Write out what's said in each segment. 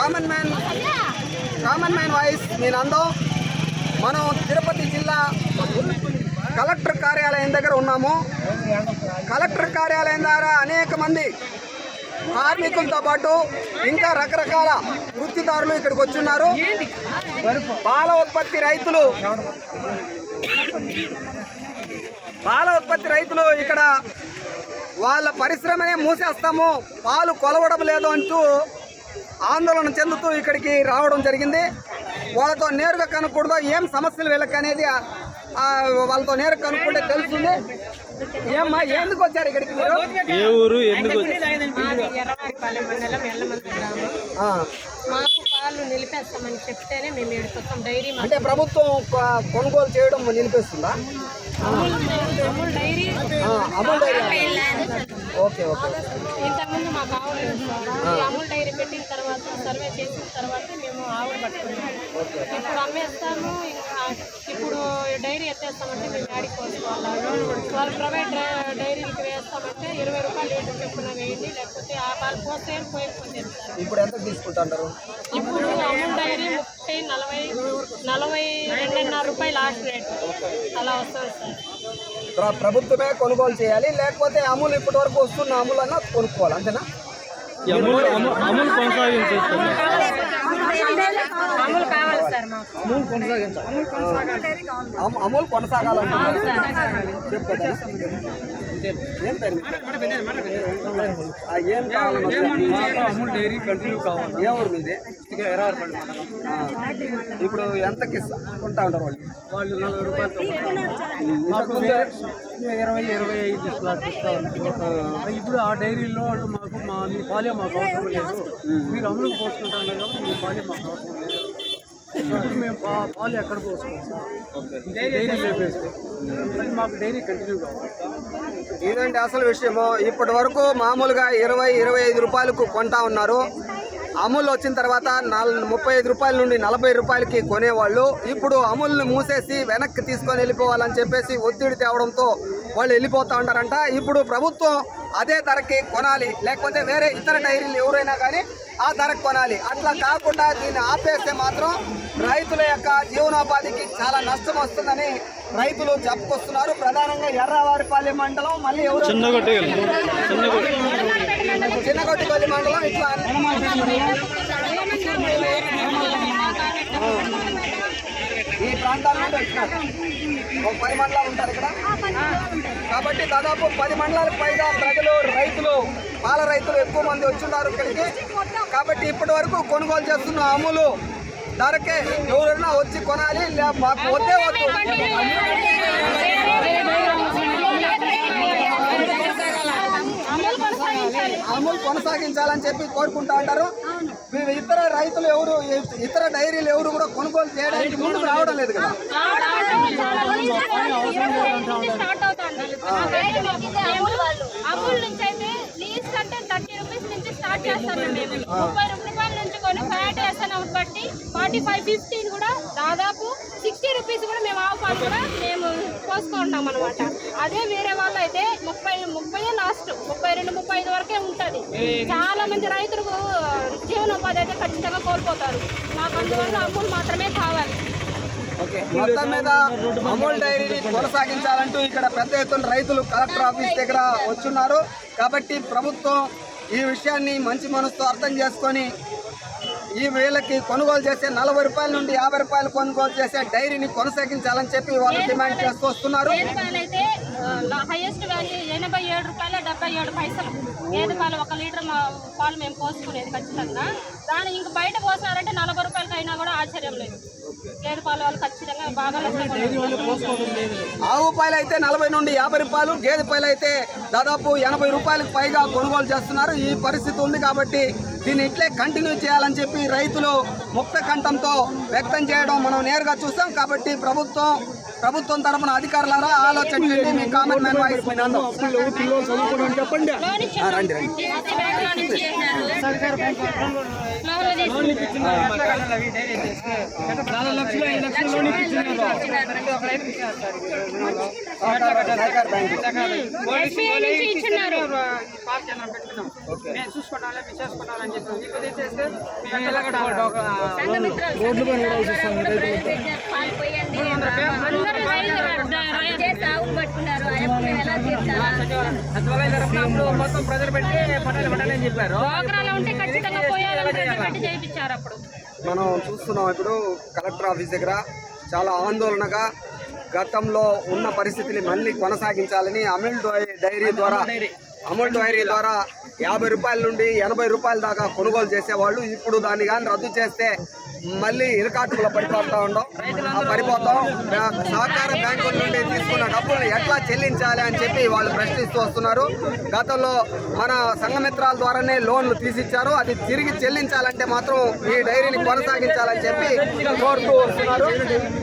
Common man common man voice నేను మనం తిరుపతి జిల్లా కలెక్టర్ కార్యాలయం దగ్గర ఉన్నాము. కలెక్టర్ కార్యాలయం ద్వారా అనేక మంది కార్మికులతో పాటు ఇంకా రకరకాల వృత్తిదారులు ఇక్కడికి వచ్చున్నారు. పాల ఉత్పత్తి రైతులు పాల ఉత్పత్తి రైతులు ఇక్కడ వాళ్ళ పరిశ్రమనే మూసేస్తాము. పాలు కొలవడం లేదు అంటూ ఆందోళన చెందుతూ ఇక్కడికి రావడం జరిగింది. వాళ్ళతో నేరుగా కనుక్కూడదు ఏం సమస్యలు వీళ్ళకి అనేది వాళ్ళతో నేరుగా కనుక్కుంటే తెలుస్తుంది. ఏమ్మా ఎందుకు వచ్చారు ఇక్కడికి మీరు? ఏ ఊరు ఎందుకు మాకు పాలు నిలిపేస్తామని చెప్తేనే మేము ఏడుకొస్తాం డైరీ అంటే ప్రభుత్వం కొ- కొనుగోలు చేయడం నిలిపేస్తుందా? అమూల్ డైరీ. ఓకే ఓకే ఇంతకుముందు మాకు ఆవులు అమూల్ డైరీ పెట్టిన తర్వాత సర్వే చేసిన తర్వాత మేము ఆవులు పట్టుకున్నాం ఇప్పుడు అమ్మేస్తాము ఇంకా ఇప్పుడు డైరీ ఎత్తేస్తామంటే మేము యాడికి కోసుకోవాలి. వాళ్ళు ప్రైవేట్ డై- డైరీలకు వేస్తామంటే ఇరవై రూపాయలు లీటర్ చొప్పున వేయండి లేకపోతే ఆ పాలు పోతే సార్ ఇప్పుడు ఎంత తీసుకుంటారు? ఇప్పుడు అమూల్ డైరీ ముప్పై నలభై నలభై రెండున్నర రూపాయలు లాస్ట్ రేట్. అలా వస్తుంది సార్. ప్ర- ప్రభుత్వమే కొనుగోలు చేయాలి లేకపోతే అమూల్ ఇప్పటి వరకు వస్తున్న అమూల్ అన్న కొనుక్కోవాలి అంతేనా? అమూల్ అమూల్ అమూల్ కొనసాగించేస్తుంది అమూల్ కావాలి సార్ మాకు. అమూల్ కొనసాగించాలి. అమ- అమూల్ కొనసాగాలంటున్నారు. చెప్తా ఏం కావాలి అమూల్ డైరీ కంటిన్యూ కావాలి ఏ ఊరు మీది ఇప్పుడు ఎంతకి కొంటా ఉంటారు వాళ్ళు వాళ్ళు నలభై రూపాయలు ఇరవై ఇరవై ఐదు స్లాట్ ఇప్పుడు ఆ డైరీలో వాళ్ళు మాకు మా మీ పాలే మాకు అవసరం లేదు మీరు అమలుకు పోసుకుంటాను కాబట్టి మీ పాలే మాకు అవసరం లేదు ఇప్పుడు మేము పాలు ఎక్కడ డైరీ అది మాకు డైరీ కంటిన్యూ కావాలి. ఇదండి అసలు విషయము. ఇప్పటి వరకు మామూలుగా ఇరవై ఇరవై ఐదు రూపాయలకు కొంటా ఉన్నారు. అమూల్ వచ్చిన తర్వాత నాల్ ముప్పై ఐదు రూపాయల నుండి నలభై రూపాయలకి కొనేవాళ్ళు. ఇప్పుడు అమూల్ని మూసేసి వెనక్కి తీసుకొని వెళ్ళిపోవాలని చెప్పేసి ఒత్తిడి తేవడంతో వాళ్ళు వెళ్ళిపోతా ఉంటారంట. ఇప్పుడు ప్రభుత్వం అదే ధరకి కొనాలి. లేకపోతే వేరే ఇతర డైరీలు ఎవరైనా కానీ ఆ ధరకు కొనాలి. అట్లా కాకుండా దీన్ని ఆపేస్తే మాత్రం రైతుల యొక్క జీవనోపాధికి చాలా నష్టం వస్తుందని రైతులు చెప్పుకొస్తున్నారు. ప్రధానంగా ఎర్రవారిపల్లి మండలం మళ్ళీ ఎవరు చిన్నగొట్టి చిన్నగొట్టి చిన్నగొట్టిపల్లి మండలం ఇట్లా ప్రాంతాల నుండి వచ్చినారు ఒక పది మండలాలు ఉంటారు ఇక్కడ. కాబట్టి దాదాపు పది మండలాలకు పైగా ప్రజలు రైతులు పాల రైతులు ఎక్కువ మంది వచ్చిన్నారు ఇక్కడికి. కాబట్టి ఇప్పటి వరకు కొనుగోలు చేస్తున్న అమలు ధరకే ఎవరైనా వచ్చి కొనాలి లేకపోతే మాకు వద్దే వద్దు. అమలు కొనసాగించాలని చెప్పి కోరుకుంటా ఉంటారు వీళ్ళు ఇతర రైతులు ఎవరు ఇతర డైరీలు ఎవరు కూడా కొనుగోలు చేయడానికి ముందుకు రావడం లేదు కదా. స్టార్ట్ అవుతుంది. అమూల్ నుంచి అయితే లీస్ట్ అంటే థర్టీ రూపీస్ నుంచి స్టార్ట్ చేస్తాను మేము. ముప్పై రూపాయల నుంచి కొన్ని బట్టి ఫార్టీ ఫైవ్ ఫిఫ్టీన్ కూడా దాదాపు సిక్స్టీ రూపీస్ కూడా మేము ఆవు పాలు కూడా మేము పోసుకుంటాం అనమాట అదే వేరే వాళ్ళు అయితే ముప్పై ముప్పై లాస్ట్ ముప్పై రెండు ముప్పై ఐదు వరకే ఉంటుంది. చాలా మంది రైతులకు జీవనోపాధి అయితే ఖచ్చితంగా కోల్పోతారు. మాకు అందువల్ల అమూల్ మాత్రమే కావాలి. మొత్తం మీద అమూల్ డైరీని కొనసాగించాలంటూ ఇక్కడ పెద్ద ఎత్తున రైతులు కలెక్టర్ ఆఫీస్ దగ్గర వచ్చున్నారు. కాబట్టి ప్రభుత్వం ఈ విషయాన్ని మంచి మనసుతో అర్థం చేసుకొని ఈ వీళ్ళకి కొనుగోలు చేసే నలభై రూపాయల నుండి యాభై రూపాయలు కొనుగోలు చేసే డైరీని కొనసాగించాలని చెప్పి వాళ్ళు డిమాండ్ చేస్తూ వస్తున్నారు. గేదె పాలు అయితే హైయెస్ట్ వాల్యూ ఎనభై ఏడు రూపాయల డెబ్బై ఏడు పైసలు. గేదె పాలు ఒక లీటర్ మా పాలు మేము పోసుకునేది ఖచ్చితంగా. దాని ఇంక బయట పోసారంటే నలభై రూపాయలకి అయినా కూడా ఆశ్చర్యం లేదు. గేదె పాలు వాళ్ళు ఖచ్చితంగా బాగా నష్టపోతారు. ఆవు పాయలు అయితే నలభై నుండి యాభై రూపాయలు గేదె పాయలు అయితే దాదాపు ఎనభై రూపాయలకు పైగా కొనుగోలు చేస్తున్నారు. ఈ పరిస్థితి ఉంది కాబట్టి దీన్ని ఇట్లే కంటిన్యూ చేయాలని చెప్పి రైతులు ముక్త కంఠంతో వ్యక్తం చేయడం మనం నేరుగా చూస్తాం. కాబట్టి ప్రభుత్వం ప్రభుత్వం తరపున అధికారులారా ఆలోచన చేయండి. మీ కామన్ మ్యాన్ వాయిస్. ఆ, రండి రోడ్లు పని కూడా చూస్తాం. సచివాలయం తరఫున అప్పుడు మొత్తం ప్రజలు పెట్టి పట్టాలి పట్టాలి అని చెప్పారు డోక్రాలో ఉంటే ఖచ్చితంగా పోయాలని ప్రజలు పెట్టి చేయించారు అప్పుడు. మనం చూస్తున్నాం ఇప్పుడు కలెక్టర్ ఆఫీస్ దగ్గర చాలా ఆందోళనగా గతంలో ఉన్న పరిస్థితిని మళ్ళీ కొనసాగించాలని అమూల్ డైరీ ద్వారా అమూల్ డైరీ ద్వారా యాభై రూపాయల నుండి ఎనభై రూపాయల దాకా కొనుగోలు చేసేవాళ్ళు. ఇప్పుడు దాన్ని కానీ రద్దు చేస్తే మళ్ళీ ఇరకాటులో పడిపోతా ఉండవు పడిపోతాం. సహకార బ్యాంకుల నుండి తీసుకున్న డబ్బులను ఎట్లా చెల్లించాలి అని చెప్పి వాళ్ళు ప్రశ్నిస్తూ వస్తున్నారు. గతంలో మన సంఘమిత్రాల ద్వారానే లోన్లు తీసిచ్చారు. అది తిరిగి చెల్లించాలంటే మాత్రం ఈ డైరీని కొనసాగించాలని చెప్పి కోరుతూ వస్తున్నారు.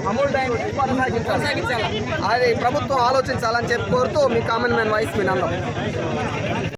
అమూల్ కొనసాగించాలి. అది ప్రభుత్వం ఆలోచించాలని చెప్పి కోరుతూ మీ కామన్ మ్యాన్ వాయిస్ మీ నందం.